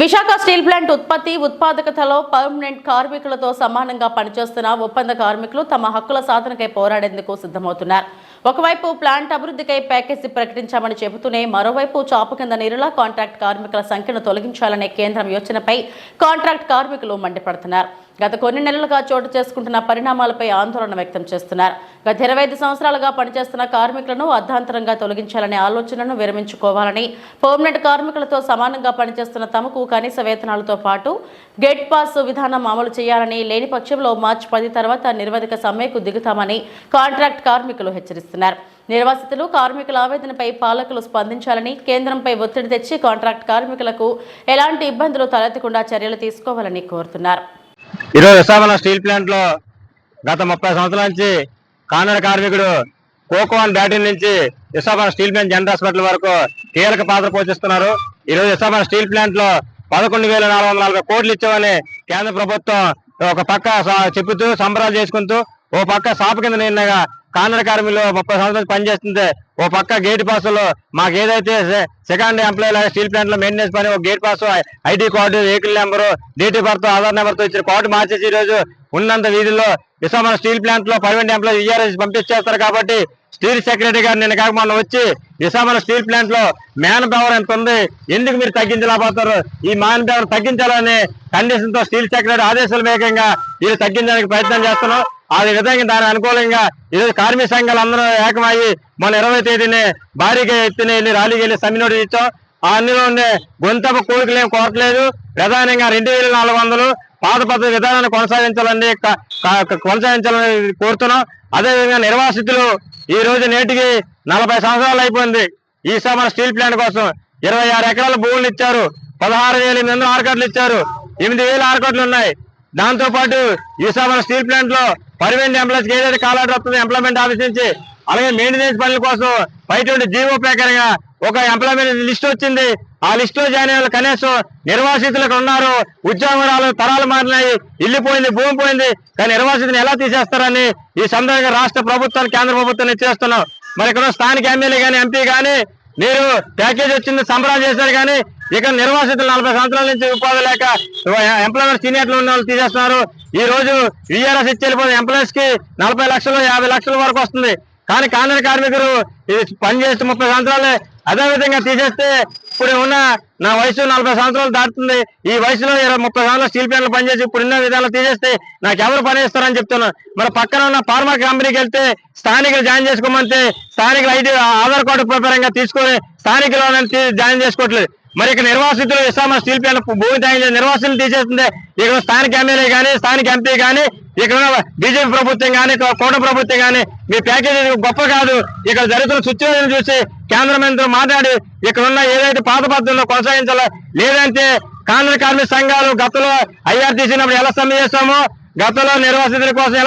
Visakha steel plant ఉత్పత్తి ఉత్పాదకతలో permanent కార్మికులతో సమానంగా పనిచేస్తున్న ఒప్పంద కార్మికులు తమ హక్కుల సాధనకై పోరాడేందుకు సిద్ధమవుతున్నారు. ఒకవైపు ప్లాంట్ అభివృద్ధికై ప్యాకేజీ ప్రకటించామని చెబుతూనే మరోవైపు చాపు కింద నీరులా కాంట్రాక్ట్ కార్మికుల సంఖ్యను తొలగించాలనే కేంద్రం యోచనపై కాంట్రాక్ట్ కార్మికులు మండిపడుతున్నారు. గత కొన్ని నెలలుగా చోటు చేసుకుంటున్న పరిణామాలపై ఆందోళన వ్యక్తం చేస్తున్నారు. గత ఇరవై ఐదు సంవత్సరాలుగా పనిచేస్తున్న కార్మికులను అర్ధాంతరంగా తొలగించాలనే ఆలోచనను విరమించుకోవాలని పర్మనెంట్ కార్మికులతో సమానంగా పనిచేస్తున్న తమకు కనీస వేతనాలతో పాటు గేట్ పాస్ విధానం అమలు చేయాలని లేని పక్షంలో మార్చి పది తర్వాత నిర్వధిక సమ్మెకు దిగుతామని కాంట్రాక్ట్ కార్మికులు హెచ్చరిస్తున్నారు. నిర్వాసితులు కార్మికుల ఆవేదనపై పాలకులు స్పందించాలని కేంద్రంపై ఒత్తిడి తెచ్చి కాంట్రాక్ట్ కార్మికులకు ఎలాంటి ఇబ్బందులు తలెత్తకుండా చర్యలు తీసుకోవాలని కోరుతున్నారు. ఈరోజు విశాఖపట్నం స్టీల్ ప్లాంట్లో గత ముప్పై సంవత్సరాల నుంచి కానడ కార్మికుడు కోకోవాన్ బ్యాటరీ నుంచి Visakhapatnam steel plant general hospital వరకు కీలక పాత్ర పోషిస్తున్నారు. ఈరోజు విశాఖపట్నం స్టీల్ ప్లాంట్లో పదకొండు వేల నాలుగు వందల నలభై కోట్లు ఇచ్చామని కేంద్ర ప్రభుత్వం ఒక పక్క చెబుతూ సంబరాలు చేసుకుంటూ ఓ పక్క సాపు కింద నిన్నగా కానడ కార్మికులు ముప్పై సంవత్సరాలు పనిచేస్తుంటే ఓ పక్క గేట్ పాసులు మాకు ఏదైతే సెకండ్ ఎంప్లాయీ లాగా స్టీల్ ప్లాంట్లో మెయింటెనెన్స్ పని ఒక gate pass ID card vehicle number date birth Aadhaar నెంబర్తో ఇచ్చిన కార్డు మార్చేసి ఈ రోజు ఉన్నంత వీధిలో విశాఖ స్టీల్ ప్లాంట్లో పర్మనెంట్ ఎంప్లాయీ ఈఆర్ఎస్ పంపించేస్తారు కాబట్టి స్టీల్ సెక్రటరీ గారు నిన్న కాక మొన్న వచ్చి విశాఖ స్టీల్ ప్లాంట్లో మ్యాన్ పవర్ ఎంత ఉంది ఎందుకు మీరు తగ్గించలేకపోతారు ఈ మ్యాన్ పవర్ తగ్గించాలని కండిషన్తో స్టీల్ సెక్రటరీ ఆదేశాల వేగంగా వీళ్ళు తగ్గించడానికి ప్రయత్నం చేస్తున్నాం. ఆ విధంగా దాని అనుకూలంగా ఈరోజు కార్మిక సంఘాలు అందరూ ఏకమయ్యి మన ఇరవై తేదీని భారీగా ఎత్తున వెళ్ళి ర్యాలీకి వెళ్ళి సమ్మె నోటీస్ ఇచ్చాం. ఆ అందులో ఉండే గొంతపు కోరికలు ఏం కోరట్లేదు ప్రధానంగా రెండు వేల నాలుగు వందలు పాత పద్ధతి విధానాన్ని కొనసాగించాలని కొనసాగించాలని కోరుతున్నాం. అదేవిధంగా నిర్వాసితులు ఈ రోజు నేటికి నలభై సంవత్సరాలు అయిపోయింది. ఈ మన స్టీల్ ప్లాంట్ కోసం ఇరవై ఆరు ఎకరాల భూములు ఇచ్చారు. పదహారు వేల ఎనిమిది వందల ఇచ్చారు. ఎనిమిది వేల ఆరుకట్లు ఉన్నాయి. దాంతో పాటు విశాఖ స్టీల్ ప్లాంట్లో పర్మనెంట్ ఎంప్లాయీస్ ఏదైతే కాలాటర్ వస్తుందో ఎంప్లాయ్మెంట్ ఆఫీస్ నుంచి. అలాగే మెయింటెనెన్స్ పనుల కోసం బయట జీవో ప్రకారంగా ఒక ఎంప్లాయ్మెంట్ లిస్ట్ వచ్చింది. ఆ లిస్ట్లో జాయిన్ అయ్యే కనీసం నిర్వాసితులకు ఉన్నారు. ఉద్యోగరాలు తరాలు మారినాయి. ఇల్లు పోయింది భూమి పోయింది. కానీ నిర్వాసితుని ఎలా తీసేస్తారని ఈ సందర్భంగా రాష్ట్ర ప్రభుత్వాన్ని కేంద్ర ప్రభుత్వాన్ని చేస్తున్నాం. మరి ఇక్కడ స్థానిక ఎమ్మెల్యే కానీ ఎంపీ కానీ మీరు ప్యాకేజ్ వచ్చింది సంబరాలు చేశారు కానీ ఇక్కడ నిర్వాసితులు నలభై సంవత్సరాల నుంచి ఉపాధి లేక ఎంప్లాయ్మెంట్ సీనియర్లు ఉన్న వాళ్ళు తీసేస్తున్నారు. ఈ రోజు విఆర్ఎస్ ఇచ్చి వెళ్ళిపోయిన ఎంప్లాయీస్కి నలభై లక్షలు యాభై లక్షల వరకు వస్తుంది. కానీ కాంగ్రెస్ కార్మికులు ఇది పని ముప్పై సంవత్సరాలే అదే విధంగా తీసేస్తే ఇప్పుడు ఉన్న నా వయసు నలభై సంవత్సరాలు దాటుతుంది. ఈ వయసులో ఇరవై ముప్పై సంవత్సరాలు స్టీల్ ప్లాంట్లు పనిచేసి ఇప్పుడు ఉన్న విధాలు తీసేస్తే నాకు ఎవరు పని చెప్తున్నాను మరి పక్కన ఉన్న ఫార్మా కంపెనీకి వెళ్తే స్థానికులు జాయిన్ చేసుకోమంటే స్థానికులు ఐడి ఆధార్ కార్డు ప్రకారంగా తీసుకొని స్థానికులు జాయిన్ చేసుకోవట్లేదు. మరి ఇక్కడ నిర్వాసితులు ఇస్తామా స్టీల్ ప్లాంట్ భూమి తాగించే నిర్వాసితులు తీసేస్తుంది. ఇక్కడ స్థానిక ఎమ్మెల్యే కానీ స్థానిక ఎంపీ కానీ ఇక్కడ ఉన్న బీజేపీ ప్రభుత్వం కానీ కోట ప్రభుత్వం కానీ మీ ప్యాకేజీ గొప్ప కాదు. ఇక్కడ జరుగుతున్న సిచ్యువేషన్ చూసి కేంద్ర మంత్రులు మాట్లాడి ఇక్కడ ఉన్న ఏదైతే పాత పద్ధతుల్లో కొనసాగించాలో? లేదంటే కాంగ్రెస్ కార్మిక సంఘాలు గతంలో ఐఆర్టీసీ ఎలా సమ్మె చేస్తామో గతంలో నిర్వాసితుల కోసం ఎలా